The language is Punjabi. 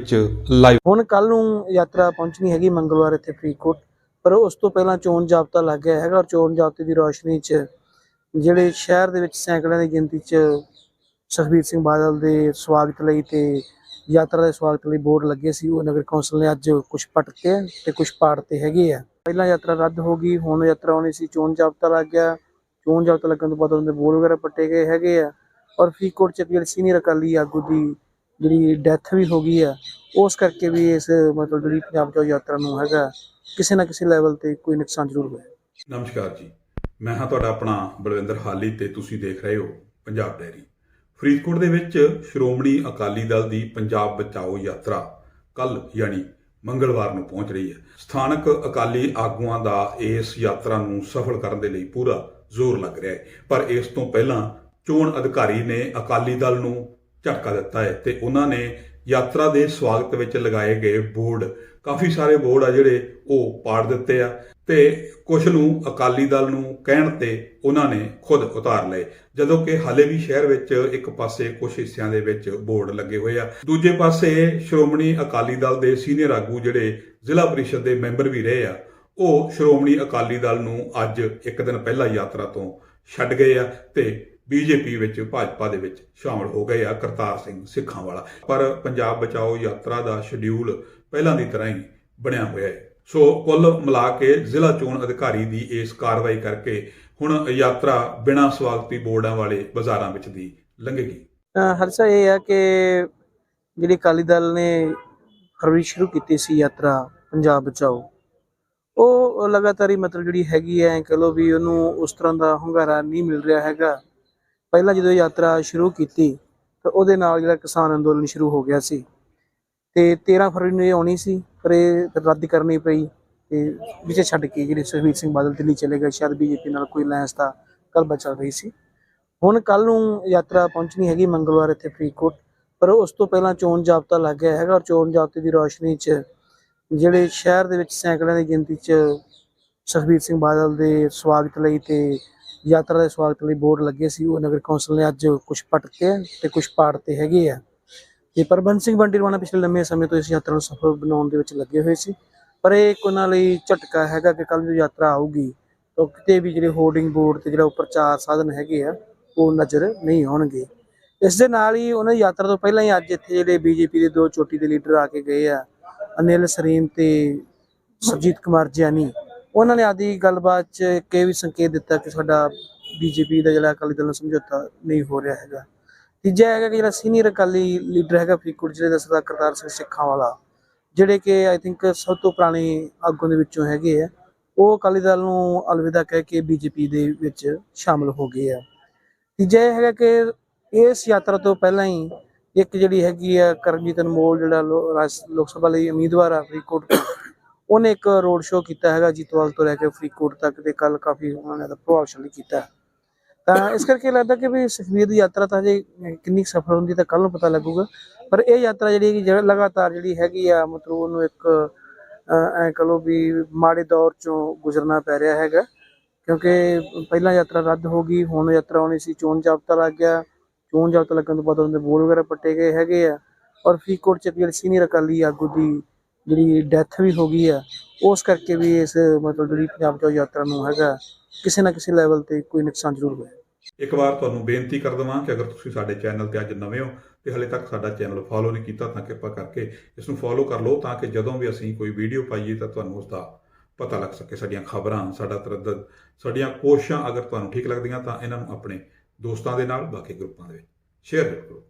ਵਿੱਚ ਲਾਈਵ ਹੁਣ ਕੱਲ ਨੂੰ ਯਾਤਰਾ ਪਹੁੰਚਣੀ ਹੈਗੀ ਮੰਗਲਵਾਰ ਇੱਥੇ ਫਰੀਦਕੋਟ, ਪਰ ਉਸ ਤੋਂ ਪਹਿਲਾਂ ਚੋਣ ਜਾਬਤਾ ਲੱਗ ਗਿਆ ਹੈਗਾ ਔਰ ਚੋਣ ਜਾਬਤੇ ਦੀ ਰੋਸ਼ਨੀ 'ਚ ਜਿਹੜੇ ਸ਼ਹਿਰ ਦੇ ਵਿੱਚ ਸੈਂਕੜਿਆਂ ਦੀ ਗਿਣਤੀ 'ਚ ਸੁਖਬੀਰ ਸਿੰਘ ਬਾਦਲ ਦੇ ਸਵਾਗਤ ਲਈ ਤੇ ਯਾਤਰਾ ਦੇ ਸਵਾਗਤ ਲਈ ਬੋਰਡ ਲੱਗੇ ਸੀ, ਉਹ ਨਗਰ ਕੌਂਸਲ ਨੇ ਅੱਜ ਕੁਝ ਪਟਕੇ ਤੇ ਕੁਝ ਪਾੜਤੇ ਹੈਗੇ ਆ। ਪਹਿਲਾਂ ਯਾਤਰਾ ਰੱਦ ਹੋ ਗਈ, ਹੁਣ ਯਾਤਰਾ ਆਉਣੀ ਸੀ, ਚੋਣ ਜਾਬਤਾ ਲੱਗ ਗਿਆ। ਚੋਣ ਜਾਬਤਾ ਲੱਗਣ ਤੋਂ ਬਾਅਦ ਉਹਦੇ ਬੋਰਡ ਵਗੈਰਾ ਪੱਟੇ ਗਏ ਹੈਗੇ ਆ। ਔਰ ਫਰੀਦਕੋਟ 'ਚ ਜਿਹੜੀ ਸੀਨੀਅਰ ਅਕਾਲੀ ਆਗੂ ਦੀ ਜਿਹੜੀ ਡੈਥ ਵੀ ਹੋ ਗਈ ਆ, ਉਸ ਕਰਕੇ ਵੀ ਇਸ, ਮਤਲਬ ਜਿਹੜੀ ਪੰਜਾਬ ਚੋਂ ਯਾਤਰਾ ਨੂੰ ਹੈਗਾ, ਕਿਸੇ ਨਾ ਕਿਸੇ ਲੈਵਲ ਤੇ ਕੋਈ ਨੁਕਸਾਨ ਜ਼ਰੂਰ ਹੋਇਆ। ਨਮਸਕਾਰ ਜੀ। ਮੈਂ ਹਾਂ ਤੁਹਾਡਾ ਆਪਣਾ ਬਲਵਿੰਦਰ ਹਾਲੀ ਤੇ ਤੁਸੀਂ ਦੇਖ ਰਹੇ ਹੋ ਪੰਜਾਬ ਡੈਰੀ ਫਰੀਦਕੋਟ ਦੇ ਵਿੱਚ ਸ਼੍ਰੋਮਣੀ ਅਕਾਲੀ ਦਲ ਦੀ ਪੰਜਾਬ ਬਚਾਓ ਯਾਤਰਾ ਕੱਲ ਯਾਨੀ ਮੰਗਲਵਾਰ ਨੂੰ ਪਹੁੰਚ ਰਹੀ ਹੈ। ਸਥਾਨਕ ਅਕਾਲੀ ਆਗੂਆਂ ਦਾ ਇਸ ਯਾਤਰਾ ਨੂੰ ਸਫਲ ਕਰਨ ਦੇ ਲਈ ਪੂਰਾ ਜ਼ੋਰ ਲੱਗ ਰਿਹਾ ਹੈ। ਪਰ ਇਸ ਤੋਂ ਪਹਿਲਾਂ ਚੋਣ ਅਧਿਕਾਰੀ ਨੇ ਅਕਾਲੀ ਦਲ ਨੂੰ ਝਟਕਾ ਦਿੱਤਾ ਹੈ ਤੇ ਉਹਨਾਂ ਨੇ ਯਾਤਰਾ ਦੇ ਸਵਾਗਤ ਵਿੱਚ ਲਗਾਏ ਗਏ ਬੋਰਡ। ਕਾਫੀ ਸਾਰੇ ਬੋਰਡ ਆ ਜਿਹੜੇ ਉਹ ਪਾੜ ਦਿੱਤੇ ਆ ਤੇ ਕੁਝ ਨੂੰ ਅਕਾਲੀ ਦਲ ਨੂੰ ਕਹਿਣ ਤੇ ਉਹਨਾਂ ਨੇ ਖੁਦ ਉਤਾਰ ਲਏ। ਜਦੋਂ ਕਿ ਹਾਲੇ ਵੀ ਸ਼ਹਿਰ ਵਿੱਚ ਇੱਕ ਪਾਸੇ ਕੁਝ ਹਿੱਸਿਆਂ ਦੇ ਵਿੱਚ ਬੋਰਡ ਲੱਗੇ ਹੋਏ ਆ। ਦੂਜੇ ਪਾਸੇ ਸ਼੍ਰੋਮਣੀ ਅਕਾਲੀ ਦਲ ਦੇ ਸੀਨੀਅਰ ਆਗੂ ਜਿਹੜੇ ਜ਼ਿਲ੍ਹਾ ਪਰਿਸ਼ਦ ਦੇ ਮੈਂਬਰ ਵੀ ਰਹੇ ਆ, ਉਹ ਸ਼੍ਰੋਮਣੀ ਅਕਾਲੀ ਦਲ ਨੂੰ ਅੱਜ ਇੱਕ ਦਿਨ ਪਹਿਲਾਂ ਯਾਤਰਾ ਤੋਂ ਛੱਡ ਗਏ ਆ ਤੇ ਬੀਜੇਪੀ ਵਿੱਚ, ਭਾਜਪਾ ਦੇ ਵਿੱਚ ਸ਼ਾਮਲ ਹੋ ਗਏ ਆ ਕਰਤਾਰ ਸਿੰਘ ਸਿੱਖਾਂ ਵਾਲਾ ਪਰ ਪੰਜਾਬ ਬਚਾਓ ਯਾਤਰਾ ਦਾ ਸ਼ਡਿਊਲ ਪਹਿਲਾਂ ਦੀ ਤਰ੍ਹਾਂ ਹੀ ਬਣਿਆ ਹੋਇਆ ਹੈ। ਸੋ ਕੁੱਲ ਮਿਲਾ ਕੇ ਜ਼ਿਲ੍ਹਾ ਚੋਣ ਅਧਿਕਾਰੀ ਦੀ ਇਸ ਕਾਰਵਾਈ ਕਰਕੇ ਹੁਣ ਯਾਤਰਾ ਬਿਨਾਂ ਸਵਾਗਤੀ ਬੋਰਡਾਂ ਵਾਲੇ ਬਾਜ਼ਾਰਾਂ ਵਿੱਚ ਦੀ ਲੰਘੇਗੀ। ਹਰਸਾ, ਇਹ ਹੈ ਕਿ ਜਿਹੜੀ ਅਕਾਲੀ ਦਲ ਨੇ ਫਰਵਰੀ ਸ਼ੁਰੂ ਕੀਤੀ ਸੀ ਯਾਤਰਾ ਪੰਜਾਬ ਬਚਾਓ, ਉਹ ਲਗਾਤਾਰ ਹੀ ਮਤਲਬ ਜਿਹੜੀ ਹੈਗੀ ਹੈ ਕਹ ਲੋ ਵੀ ਉਹਨੂੰ ਉਸ ਤਰ੍ਹਾਂ ਦਾ ਹੁੰਗਾਰਾ ਨਹੀਂ ਮਿਲ ਰਿਹਾ ਹੈਗਾ। ਪਹਿਲਾਂ ਜਦੋਂ ਯਾਤਰਾ ਸ਼ੁਰੂ ਕੀਤੀ, ਤਾਂ ਉਹਦੇ ਨਾਲ ਜਿਹੜਾ ਕਿਸਾਨ ਅੰਦੋਲਨ ਸ਼ੁਰੂ ਹੋ ਗਿਆ ਸੀ। ਤੇ 13 ਫਰਵਰੀ ਨੂੰ ਇਹ ਆਉਣੀ ਸੀ, ਪਰ ਇਹ ਰੱਦ ਕਰਨੀ ਪਈ ਤੇ ਵਿਚੇ ਛੱਡ ਕੇ ਜਿਹੜੇ ਸੁਖਬੀਰ ਸਿੰਘ ਬਾਦਲ ਦਿੱਲੀ ਚਲੇ ਗਏ, ਸ਼ਾਇਦ ਬੀਜੇਪੀ ਨਾਲ ਕੋਈ ਲੈਂਸ ਦਾ ਕਲਬਾ ਚੱਲ ਰਹੀ ਸੀ। ਹੁਣ ਕੱਲ ਨੂੰ ਯਾਤਰਾ ਪਹੁੰਚਣੀ ਹੈਗੀ ਮੰਗਲਵਾਰ ਇੱਥੇ ਫਰੀਦਕੋਟ, ਪਰ ਉਸ ਤੋਂ ਪਹਿਲਾਂ ਚੋਣ ਜਾਬਤਾ ਲੱਗ ਗਿਆ ਹੈਗਾ ਔਰ ਚੋਣ ਜਾਬਤੇ ਦੀ ਰੋਸ਼ਨੀ 'ਚ ਜਿਹੜੇ ਸ਼ਹਿਰ ਦੇ ਵਿੱਚ ਸੈਂਕੜਿਆਂ ਦੀ ਗਿਣਤੀ 'ਚ ਸੁਖਬੀਰ ਸਿੰਘ ਬਾਦਲ ਦੇ ਸਵਾਗਤ ਲਈ ਤੇ ਯਾਤਰਾ ਦੇ ਸਵਾਗਤ ਲਈ ਬੋਰਡ ਲੱਗੇ ਸੀ, ਉਹ ਨਗਰ ਕੌਂਸਲ ਨੇ ਅੱਜ ਕੁਝ ਪਟਕੇ ਆ ਤੇ ਕੁਝ ਪਾੜਤੇ ਹੈਗੇ ਆ। ਤੇ ਪ੍ਰਬੰਧ ਸਿੰਘ ਬੰਟੀ ਰਵਾਨਾ ਪਿਛਲੇ ਲੰਮੇ ਸਮੇਂ ਤੋਂ ਇਸ ਯਾਤਰਾ ਨੂੰ ਸਫਲ ਬਣਾਉਣ ਦੇ ਵਿੱਚ ਲੱਗੇ ਹੋਏ ਸੀ। ਪਰ ਇਹ ਇੱਕ ਉਹਨਾਂ ਲਈ ਝਟਕਾ ਹੈਗਾ ਕਿ ਕੱਲ ਜੋ ਯਾਤਰਾ ਆਊਗੀ, ਤਾਂ ਕਿਤੇ ਵੀ ਜਿਹੜੇ ਹੋਰਡਿੰਗ ਬੋਰਡ ਤੇ ਜਿਹੜਾ ਉਹ ਪ੍ਰਚਾਰ ਸਾਧਨ ਹੈਗੇ ਆ, ਉਹ ਨਜ਼ਰ ਨਹੀਂ ਆਉਣਗੇ। ਇਸ ਦੇ ਨਾਲ ਹੀ ਉਹਨਾਂ ਯਾਤਰਾ ਤੋਂ ਪਹਿਲਾਂ ਹੀ ਅੱਜ ਇੱਥੇ ਜਿਹੜੇ ਬੀਜੇਪੀ ਦੇ ਦੋ ਚੋਟੀ ਦੇ ਲੀਡਰ ਆ ਕੇ ਗਏ ਆ, ਅਨਿਲ ਸਰੀਨ ਤੇ ਸੁਰਜੀਤ ਕੁਮਾਰ ਜਿਆਨੀ ਉਹਨਾਂ ਨੇ ਆਦੀ ਗੱਲਬਾਤ 'ਚ ਇਹ ਵੀ ਸੰਕੇਤ ਦਿੱਤਾ ਕਿ ਸਾਡਾ ਬੀਜੇਪੀ ਦਾ ਜਿਹੜਾ ਅਕਾਲੀ ਦਲ ਨਾਲ ਸਮਝੌਤਾ ਨਹੀਂ ਹੋ ਰਿਹਾ ਹੈਗਾ। ਤੀਜਾ ਹੈਗਾ ਕਿ ਜਿਹੜਾ ਸੀਨੀਅਰ ਅਕਾਲੀ ਲੀਡਰ ਹੈਗਾ ਫਰੀਦਕੋਟ ਜ਼ਿਲ੍ਹੇ ਦਾ ਸਰਦਾਰ ਕਰਤਾਰ ਸਿੰਘ ਸਿੱਖਾਂ ਵਾਲਾ ਜਿਹੜੇ ਕਿ ਆਈ ਥਿੰਕ ਸਭ ਤੋਂ ਪੁਰਾਣੇ ਆਗੂ ਦੇ ਵਿੱਚੋਂ ਹੈਗੇ ਆ, ਉਹ ਅਕਾਲੀ ਦਲ ਨੂੰ ਅਲਵਿਦਾ ਕਹਿ ਕੇ ਬੀਜੇਪੀ ਦੇ ਵਿੱਚ ਸ਼ਾਮਲ ਹੋ ਗਏ ਆ। ਤੀਜਾ ਇਹ ਹੈਗਾ ਕਿ ਇਸ ਯਾਤਰਾ ਤੋਂ ਪਹਿਲਾਂ ਹੀ ਇੱਕ ਜਿਹੜੀ ਹੈਗੀ ਆ ਕਰਮਜੀਤ ਅਨਮੋਲ, ਜਿਹੜਾ ਲੋ- ਰਾਜ- ਲੋਕ ਸਭਾ ਲਈ ਉਮੀਦਵਾਰ ਆ ਫਰੀਦਕੋਟ ਤੋਂ ਉਹਨੇ ਇੱਕ ਰੋਡ ਸ਼ੋਅ ਕੀਤਾ ਹੈਗਾ ਜੀਤਵਾਲ ਤੋਂ ਲੈ ਕੇ ਫਰੀਦਕੋਟ ਤੱਕ ਤੇ ਕੱਲ ਕਾਫੀ ਉਹਨਾਂ ਨੇ ਇਹਦਾ ਪ੍ਰਭਾਵਸ਼ਾਲੀ ਕੀਤਾ। ਤਾਂ ਇਸ ਕਰਕੇ ਲੱਗਦਾ ਕਿ ਵੀ ਸੁਖਬੀਰ ਦੀ ਯਾਤਰਾ ਤਾਂ ਜੇ ਕਿੰਨੀ ਕੁ ਸਫਲ ਹੁੰਦੀ ਤਾਂ ਕੱਲ ਨੂੰ ਪਤਾ ਲੱਗੂਗਾ। ਪਰ ਇਹ ਯਾਤਰਾ ਜਿਹੜੀ ਹੈਗੀ ਜਿਹੜਾ ਲਗਾਤਾਰ ਜਿਹੜੀ ਹੈਗੀ ਆ ਮਤਲਬ ਉਹਨੂੰ ਇੱਕ ਅਹ, ਐਂ ਕਹ ਲਓ ਵੀ ਮਾੜੇ ਦੌਰ ਚੋਂ ਗੁਜ਼ਰਨਾ ਪੈ ਰਿਹਾ ਹੈਗਾ। ਕਿਉਂਕਿ ਪਹਿਲਾਂ ਯਾਤਰਾ ਰੱਦ ਹੋ ਗਈ ਹੁਣ ਯਾਤਰਾ ਆਉਣੀ ਸੀ ਚੋਣ ਜਾਬਤਾ ਲੱਗ ਗਿਆ। ਚੋਣ ਜਾਬਤਾ ਲੱਗਣ ਤੋਂ ਬਾਅਦ ਉਹਦੇ ਬੋਰਡ ਵਗੈਰਾ ਪੱਟੇ ਗਏ ਹੈਗੇ ਆ। ਔਰ ਫਰੀਦਕੋਟ ਚ ਜਿਹੜੀ ਸੀਨੀਅਰ ਅਕਾਲੀ ਆਗੂ ਦੀ ਜਿਹੜੀ ਡੈਥ ਵੀ ਹੋ ਗਈ ਆ, ਉਸ ਕਰਕੇ ਵੀ ਇਸ, ਮਤਲਬ ਜਿਹੜੀ ਪੰਜਾਬ ਚੋਂ ਯਾਤਰਾ ਨੂੰ ਹੈਗਾ, ਕਿਸੇ ਨਾ ਕਿਸੇ ਲੈਵਲ ਤੇ ਕੋਈ ਨੁਕਸਾਨ ਜ਼ਰੂਰ ਹੋਇਆ। ਇੱਕ ਵਾਰ ਤੁਹਾਨੂੰ ਬੇਨਤੀ ਕਰ ਦਵਾਂ ਕਿ ਅਗਰ ਤੁਸੀਂ ਸਾਡੇ ਚੈਨਲ ਤੇ ਅੱਜ ਨਵੇਂ ਹੋ, ਤੇ ਹਲੇ ਤੱਕ ਸਾਡਾ ਚੈਨਲ ਫੋਲੋ ਨਹੀਂ ਕੀਤਾ, ਤਾਂ ਕਿਰਪਾ ਕਰਕੇ ਇਸ ਨੂੰ ਫੋਲੋ ਕਰ ਲਓ, ਤਾਂ ਕਿ ਜਦੋਂ ਵੀ ਅਸੀਂ ਕੋਈ ਵੀਡੀਓ ਪਾਈਏ, ਤਾਂ ਤੁਹਾਨੂੰ ਉਸ ਦਾ ਪਤਾ ਲੱਗ ਸਕੇ, ਸਾਡੀਆਂ ਖਬਰਾਂ, ਸਾਡਾ ਤਰੱਦਦ, ਸਾਡੀਆਂ ਕੋਸ਼ਿਸ਼ਾਂ ਅਗਰ ਤੁਹਾਨੂੰ ਠੀਕ ਲੱਗਦੀਆਂ, ਤਾਂ ਇਹਨਾਂ ਨੂੰ ਆਪਣੇ ਦੋਸਤਾਂ ਦੇ ਨਾਲ, ਬਾਕੀ ਗਰੁੱਪਾਂ ਦੇ ਵਿੱਚ ਸ਼ੇਅਰ ਕਰੋ।